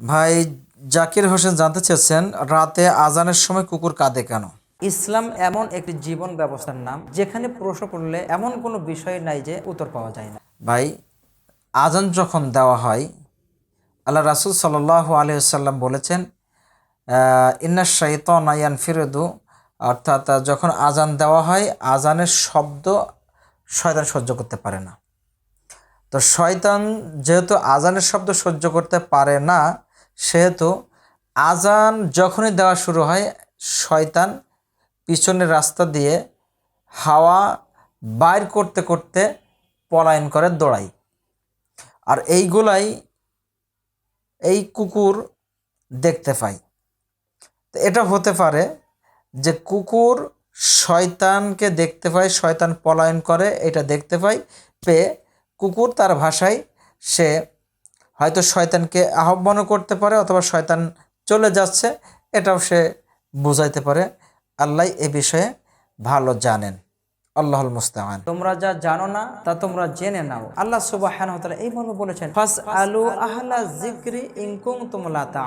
ভাই জাকির হোসেন জানতে চেয়েছেন রাতে আজানের সময় কুকুর কাঁদে কেন? ইসলাম এমন একটি জীবন ব্যবস্থার নাম যেখানে প্রশ্ন করলে এমন কোনো বিষয় নাই যে উত্তর পাওয়া যায় না। ভাই আজান যখন দেওয়া হয় আল্লাহ রাসুল সাল আলিয়াল্লাম বলেছেন ইন্না শাইতন আয়ান ফিরদু অর্থাৎ যখন আজান দেওয়া হয় আজানের শব্দ শয়তান সহ্য করতে পারে না। তো শয়তান যেহেতু আজানের শব্দ সহ্য করতে পারে না সেহেতু আজান যখনই দেওয়া শুরু হয়, শয়তান পিছনের রাস্তা দিয়ে হাওয়া বাইর করতে করতে পলায়ন করে দৌড়ায়। আর এইগুলাই এই কুকুর দেখতে তো এটা হতে পারে যে কুকুর শয়তানকে দেখতে পায়, শয়তান পলায়ন করে, এটা দেখতে পায়। পেয়ে কুকুর তার ভাষায় সে হয়তো শয়তানকে আহ্বানও করতে পারে অথবা শয়তান চলে যাচ্ছে, এটাও সে বুঝাইতে পারে। আল্লাহ এ বিষয়ে ভালো জানেন। আল্লাহল মুস্তাহান তোমরা যা জানো না, তা তোমরা জেনে নাও। আল্লাহ সুবাহ এই মর্মে বলেছেন ফাস আহলা জিক্রি ইনকুম তোমলা তা